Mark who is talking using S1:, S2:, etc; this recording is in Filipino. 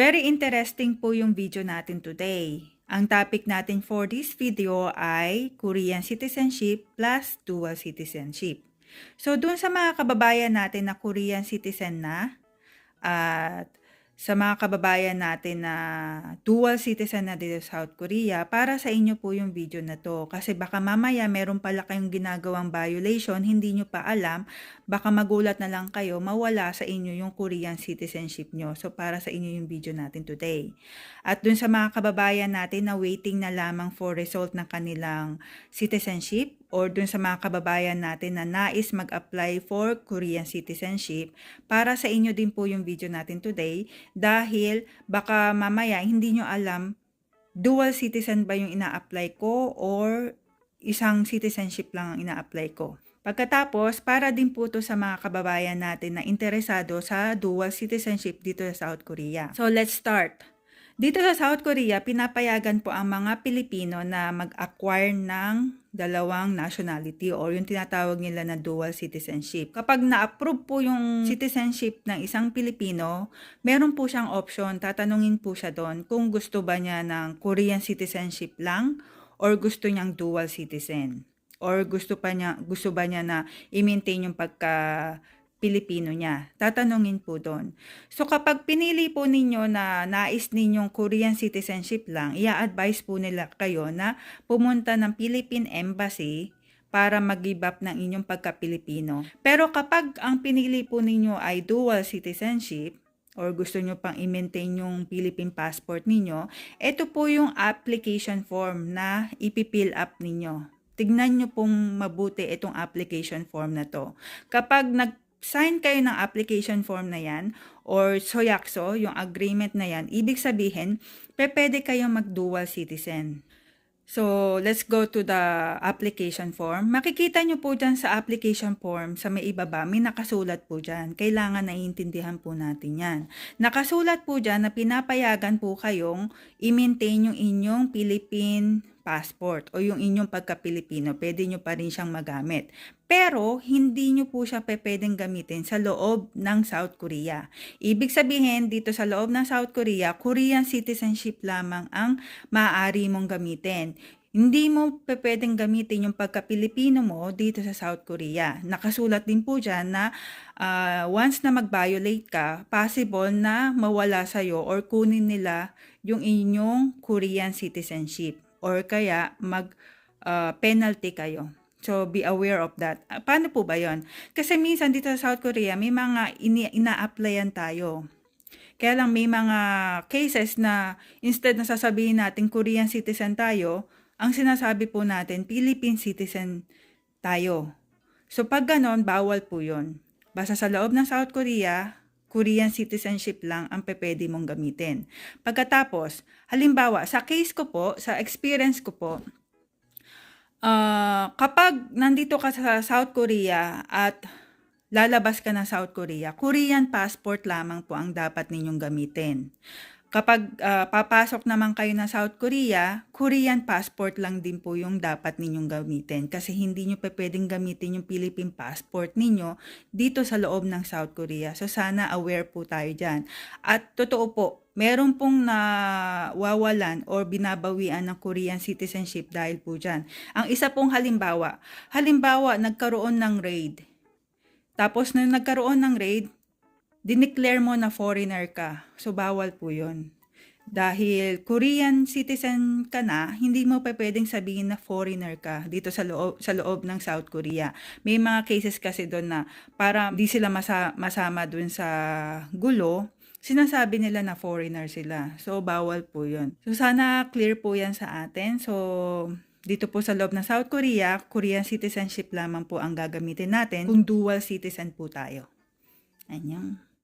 S1: Very interesting po yung video natin today. Ang topic natin for this video ay Korean citizenship plus dual citizenship. So, dun sa mga kababayan natin na Korean citizen na, at sa mga kababayan natin na dual citizen na dito sa South Korea, para sa inyo po yung video na to. Kasi baka mamaya meron pala kayong ginagawang violation, hindi nyo pa alam, baka magulat na lang kayo, mawala sa inyo yung Korean citizenship nyo. So, para sa inyo yung video natin today. At dun sa mga kababayan natin na waiting na lamang for result ng kanilang citizenship, or dun sa mga kababayan natin na nais mag-apply for Korean citizenship, para sa inyo din po yung video natin today dahil baka mamaya hindi nyo alam dual citizen ba yung ina-apply ko or isang citizenship lang ang ina-apply ko. Pagkatapos, para din po to sa mga kababayan natin na interesado sa dual citizenship dito sa South Korea. So, let's start. Dito sa South Korea, pinapayagan po ang mga Pilipino na mag-acquire ng dalawang nationality or yung tinatawag nila na dual citizenship. Kapag na-approve po yung citizenship ng isang Pilipino, meron po siyang option, tatanungin po siya doon kung gusto ba niya ng Korean citizenship lang or gusto niyang dual citizen or gusto pa niya gusto ba niya na i-maintain yung pagka Pilipino niya. Tatanungin po doon. So kapag pinili po ninyo na nais ninyong Korean citizenship lang, i-advise po nila kayo na pumunta ng Philippine Embassy para mag-give up ng inyong pagka-Pilipino. Pero kapag ang pinili po ninyo ay dual citizenship, or gusto nyo pang i-maintain yung Philippine passport ninyo, ito po yung application form na ipipill up ninyo. Tignan nyo pong mabuti itong application form na to. Kapag nag sign kayo ng application form na yan or soyakso, yung agreement na yan, ibig sabihin, pwede kayong mag-dual citizen. So, let's go to the application form. Makikita nyo po dyan sa application form, sa may ibaba, may nakasulat po dyan. Kailangan naiintindihan po natin yan. Nakasulat po dyan na pinapayagan po kayong i-maintain yung inyong Philippine passport o yung inyong pagka-Pilipino. Pwede nyo pa rin siyang magamit. Pero, hindi nyo po siya pwedeng gamitin sa loob ng South Korea. Ibig sabihin, dito sa loob ng South Korea, Korean citizenship lamang ang maaari mong gamitin. Hindi mo pwedeng gamitin yung pagka-Pilipino mo dito sa South Korea. Nakasulat din po dyan na uh, once na mag-violate ka, possible na mawala sa'yo or kunin nila yung inyong Korean citizenship or kaya mag-penalty uh, kayo. So, be aware of that. Uh, paano po ba yon? Kasi minsan dito sa South Korea, may mga ina-applyan tayo. Kaya lang may mga cases na instead na sasabihin natin Korean citizen tayo, ang sinasabi po natin Philippine citizen tayo. So pag ganon, bawal po yon. Basta sa loob ng South Korea, Korean citizenship lang ang pwede mong gamitin. Pagkatapos, halimbawa, sa case ko po, sa experience ko po, Uh, kapag nandito ka sa South Korea at lalabas ka ng South Korea, Korean passport lamang po ang dapat ninyong gamitin. Kapag uh, papasok naman kayo na South Korea, Korean passport lang din po yung dapat ninyong gamitin kasi hindi nyo pa pwedeng gamitin yung Philippine passport ninyo dito sa loob ng South Korea. So sana aware po tayo dyan. At totoo po, meron pong nawawalan or binabawian ng Korean citizenship dahil po dyan. Ang isa pong halimbawa, halimbawa nagkaroon ng raid. Tapos nung nagkaroon ng raid, dineclare mo na foreigner ka. So, bawal po yun. Dahil Korean citizen ka na, hindi mo pa pwedeng sabihin na foreigner ka dito sa loob, sa loob ng South Korea. May mga cases kasi doon na para di sila masa, masama doon sa gulo, sinasabi nila na foreigner sila. So, bawal po yun. So, sana clear po yan sa atin. So, dito po sa loob ng South Korea, Korean citizenship lamang po ang gagamitin natin kung dual citizen po tayo. Anyang.